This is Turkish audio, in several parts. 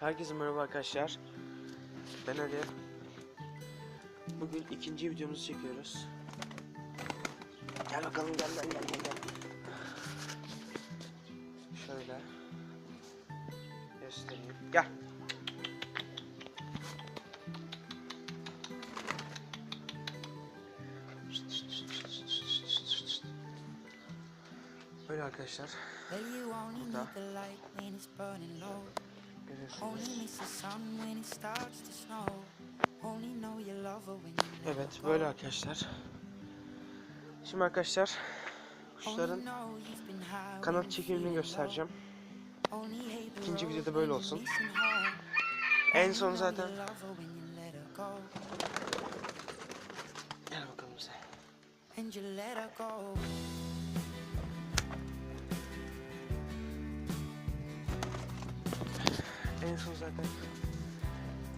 Herkese merhaba arkadaşlar. Ben Ali. Bugün ikinci videomuzu çekiyoruz. Gel bakalım gel gel gel gel. Şöyle göstereyim. Gel. Böyle arkadaşlar. Burada. Evet böyle arkadaşlar. Şimdi arkadaşlar kuşların kanat çekimini göstereceğim. İkinci videoda böyle olsun. En son zaten. Gel bakalım sen. En son zaten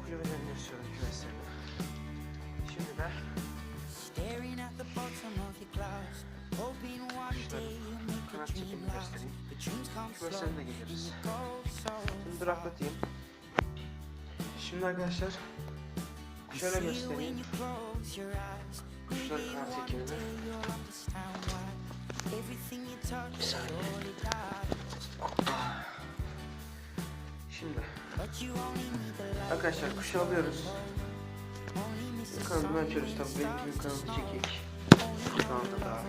kulübelerini gösteriyorum kümeslerini. Şimdi de Staring at the bottom of your clouds. Hoping one day you'll make a dream last. But dreams come slow. Kümeslerine And you go so Şimdi duraklatayım. Şimdi arkadaşlar şöyle you göstereyim. you. Kuşların you touch Bir saniye. Şimdi Arkadaşlar kuşu alıyoruz. Kanadını açıyoruz it tabii benim gibi kanadı çekik. Şu anda daha.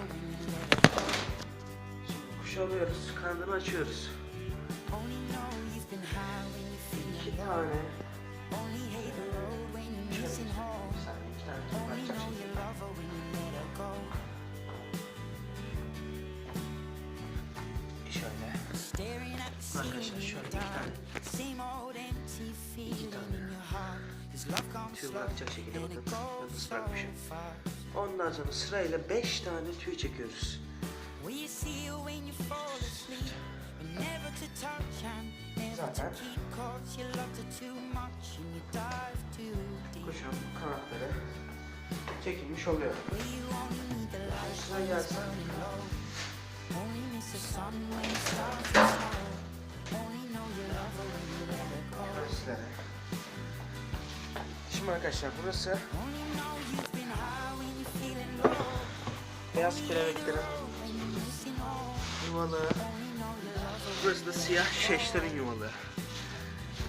Şimdi kuşu alıyoruz. Kanadını açıyoruz. İki tane. Şöyle Arkadaşlar şöyle iki tane. Tüy bırakacak şekilde bakın. so bırakmışım. Ondan sonra sırayla 5 tane tüy çekiyoruz. Will you see you when you fall Arkadaşlar burası beyaz kelebeklerin yuvalı. Burası da siyah şeşlerin yuvalı.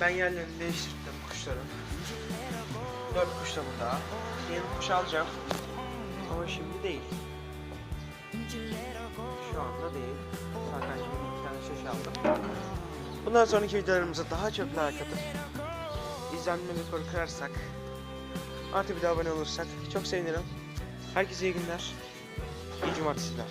Ben yerlerini değiştirdim kuşların. Dört kuş da burada. Yeni kuş alacağım. Ama şimdi değil. Şu anda değil. Zaten şimdi bir tane şeş aldım. Bundan sonraki videolarımıza daha çok like atıp izlenme rekoru kırarsak artı bir de abone olursak çok sevinirim. Herkese iyi günler. İyi cumartesiler.